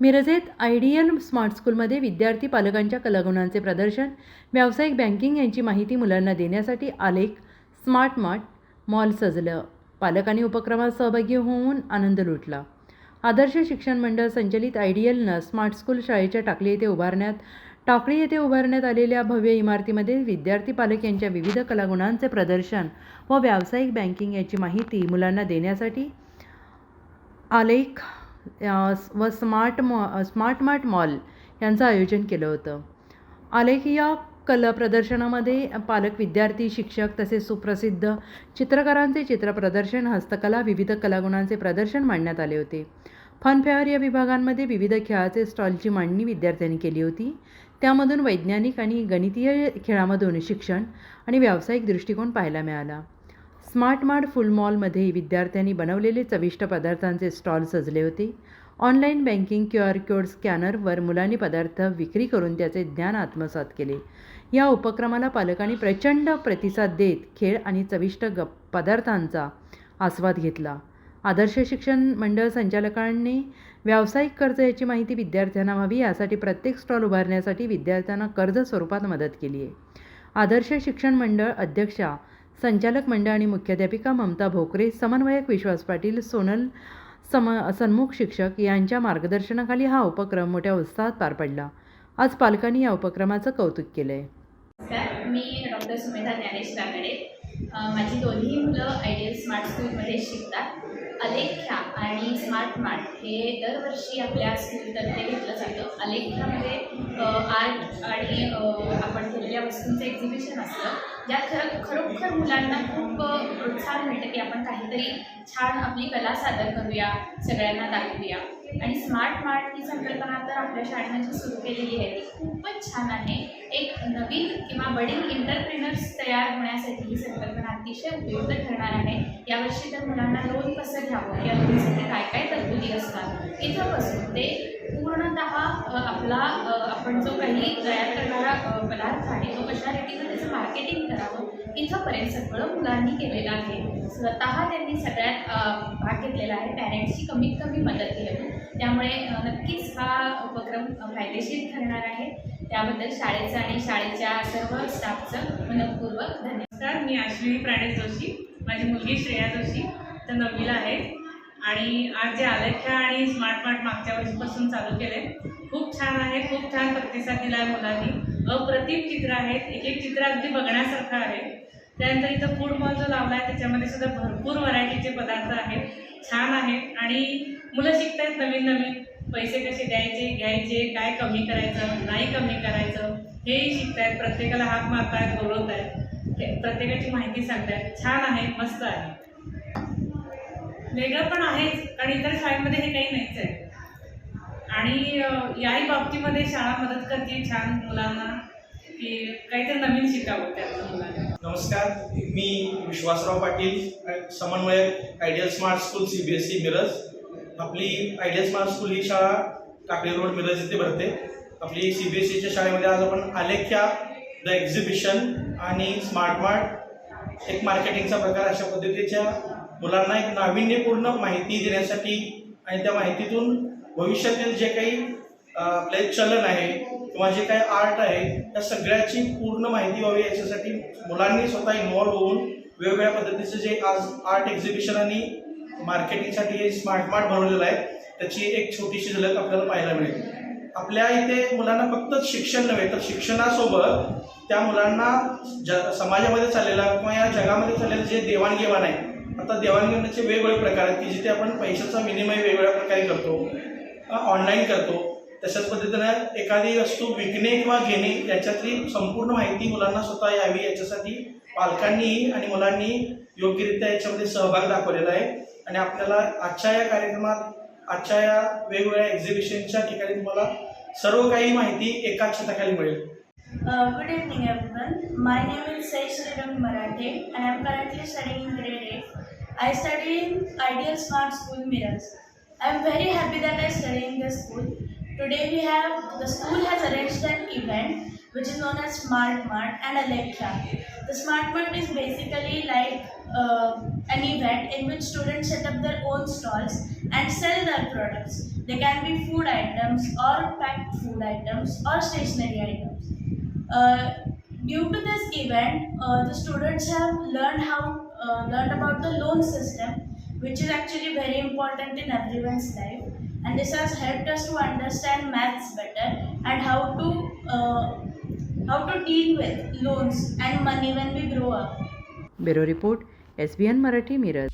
मिरजेत ideal smart स्कूलमध्ये विद्यार्थी पालकांच्या कलागुणांचे प्रदर्शन व्यावसायिक बँकिंग यांची माहिती मुलांना देण्यासाठी आलेख स्मार्ट मार्ट मॉल सजलं. पालकांनी उपक्रमात सहभागी होऊन आनंद लुटला. आदर्श शिक्षण मंडळ संचलित आयडियलनं स्मार्ट स्कूल शाळेच्या टाकली येथे उभारण्यात टाकळी येथे उभारण्यात आलेल्या भव्य इमारतीमध्ये विद्यार्थी पालक यांच्या विविध कलागुणांचे प्रदर्शन व व्यावसायिक बँकिंग याची माहिती मुलांना देण्यासाठी आलेख व स्मार्ट मॉ स्मार्ट मार्ट मॉल यांचं आयोजन केलं होतं. आलेख या कला प्रदर्शनामध्ये पालक विद्यार्थी शिक्षक तसेच सुप्रसिद्ध चित्रकारांचे चित्रप्रदर्शन हस्तकला विविध कलागुणांचे प्रदर्शन मांडण्यात आले होते. फनफेअर या विभागांमध्ये विविध खेळाचे स्टॉलची मांडणी विद्यार्थ्यांनी केली होती. त्यामधून वैज्ञानिक आणि गणितीय खेळामधून शिक्षण आणि व्यावसायिक दृष्टिकोन पाहायला मिळाला. स्मार्ट मार्ट फुल मॉलमध्ये विद्यार्थ्यांनी बनवलेले चविष्ट पदार्थांचे स्टॉल सजले होते. Online banking Q R code स्कॅनरवर मुलांनी पदार्थ विक्री करून त्याचे ज्ञान आत्मसात केले. या उपक्रमाला पालकांनी प्रचंड प्रतिसाद देत खेळ आणि चविष्ट ग पदार्थांचा आस्वाद घेतला. आदर्श शिक्षण मंडळ संचालकांनी व्यावसायिक कर्ज याची माहिती विद्यार्थ्यांना व्हावी यासाठी प्रत्येक स्टॉल उभारण्यासाठी विद्यार्थ्यांना कर्ज स्वरूपात मदत केली आहे. आदर्श शिक्षण मंडळ अध्यक्षा संचालक मंडळ आणि मुख्याध्यापिका ममता भोकरे समन्वयक विश्वास पाटील सोनल सम सन्मुख शिक्षक यांच्या मार्गदर्शनाखाली हा उपक्रम मोठ्या उत्साहात पार पडला. आज पालकांनी या उपक्रमाचं कौतुक केलं आहे मी डॉक्टर सुमेधा ज्ञानेश काकडे माझी दोन्ही मुलं आयडियल स्मार्ट स्कूलमध्ये शिकतात. अलेख्या आणि स्मार्ट मार्ट हे दरवर्षी आपल्या स्कूलतर्फे घेतलं जातं. अलेख्यामध्ये आर्ट आणि आपण केलेल्या वस्तूंचं एक्झिबिशन असतं. ज्यात खरं खरोखर मुलांना खूप प्रोत्साहन मिळतं की आपण काहीतरी छान आपली कला सादर करूया सगळ्यांना दाखवूया. आणि स्मार्ट मार्ट ही संकल्पना तर आपल्या शाळेनं जी सुरू केलेली आहे. ती खूपच छान आहे. एक नवीन किंवा बडींग इंटरप्रिनर्स तयार होण्यासाठी ही संकल्पना अतिशय उपयुक्त ठरणार आहे. यावर्षी तर मुलांना लोन कसं घ्यावं? या लोनसाठी काय काय तरतुदी असतात? इथंपासून ते पूर्णतः आपला आपण जो काही तयार करणारा पदार्थ आहे तो कशा रीतीनं त्याचं मार्केटिंग करावं? इथंपर्यंत सगळं मुलांनी केलेलं आहे. स्वतः त्यांनी सगळ्यात भाग घेतलेला आहे. पॅरेंट्सची कमीत कमी मदत घेऊन त्यामुळे नक्कीच हा उपक्रम फायदेशीर ठरणार आहे. त्याबद्दल शाळेचं आणि शाळेच्या सर्व स्टाफचं मनपूर्वक धन्यवाद. मी अश्विनी प्राणेश जोशी. माझी मुलगी श्रेया जोशी. तर नववीला आहे. आणि आज जे आलेख्या आणि स्मार्ट मार्ट मागच्या वर्षीपासून चालू केले खूप छान आहे. खूप छान प्रतिसाद दिला आहे मुलांनी. अप्रतिम चित्र आहेत. एक एक चित्र अगदी बघण्यासारखं आहे. त्यानंतर इथं फूड मॉल जो लावला आहे त्याच्यामध्ये सुद्धा भरपूर व्हरायटीचे पदार्थ आहेत. छान आहेत आणि मुलं शिकत आहेत नवीन नवीन. पैसे कसे द्यायचे घ्यायचे काय कमी करायचं नाही कमी करायचं हेही शिकतायत. प्रत्येकाला हाक मारतायत बोलवत आहेत प्रत्येकाची माहिती सांगतायत. छान आहे मस्त आहे. वेगळं पण आहेच कारण इतर शाळेमध्ये हे काही नाहीच आहे. आणि याही बाबतीमध्ये शाळा मदत करते छान मुलांना. की काहीतरी नवीन शिकावं त्यातलं मुलांना. नमस्कार मी विश्वासराव पाटील समन्वयक ideal smart school C B S Miraj. आपली आयडियल स्मार्ट स्कूल ही शाळा काकडी रोड मिरज येथे भरते. आपली सी बी एस शाळेमध्ये आज आपण आलेख्या द एक्झिबिशन आणि स्मार्ट मार्ट एक मार्केटिंगचा प्रकार अशा पद्धतीच्या मुलांना एक नाविन्यपूर्ण माहिती देण्यासाठी आणि त्या माहितीतून भविष्यातील जे काही आपलं चलन आहे किंवा जे काही आर्ट आहे त्या सगळ्याची पूर्ण माहिती व्हावी याच्यासाठी मुलांनी स्वतः इन्व्हॉल्व्ह होऊन वेगवेगळ्या पद्धतीचं जे आज आर्ट एक्झिबिशन आणि मार्केटिंगसाठी हे स्मार्ट मार्ट बनवलेलं आहे त्याची एक छोटीशी झलक आपल्याला पाहायला मिळेल. आपल्या इथे मुलांना फक्त शिक्षण नव्हे तर शिक्षणासोबत त्या मुलांना ज समाजामध्ये चाललेला किंवा या जगामध्ये चाललेलं जे देवाणघेवाण आहे आता देवाणघेवाणाचे वेगवेगळे प्रकार आहेत की जिथे आपण पैशाचा विनिमय वेगवेगळ्या प्रकारे करतो ऑनलाईन करतो तशाच पद्धतीनं एखादी वस्तू विकणे किंवा घेणे याच्यातली संपूर्ण माहिती मुलांना स्वतः यावी याच्यासाठी पालकांनी आणि मुलांनी योग्यरित्या याच्यामध्ये सहभाग दाखवलेला आहे आणि आपल्याला आजच्या या कार्यक्रमात आजच्या या वेगवेगळ्या एक्झिबिशनच्या ठिकाणी तुम्हाला सर्व काही माहिती एकाच छताखाली मिळेल good evening everyone my name is Sai Shrirang Marathe Marathe, and I'm currently studying in grade 8. I study in Ideal Smart School I I'm very happy that I study in this. Today we have the school has arranged an event which is known as Smart Mart and Alexa. The Smart Mart is basically like uh, an event in which students set up their own stalls and sell their products. They can be food items or packed food items or stationery items. Uh, due to this event, uh, the students have learned how uh, learned about the loan system, which is actually very important in everyone's life, and this has helped us to understand maths better and how to uh, how to deal with loans and money when we grow up. Bureau Report, SBN Marathi Mirror.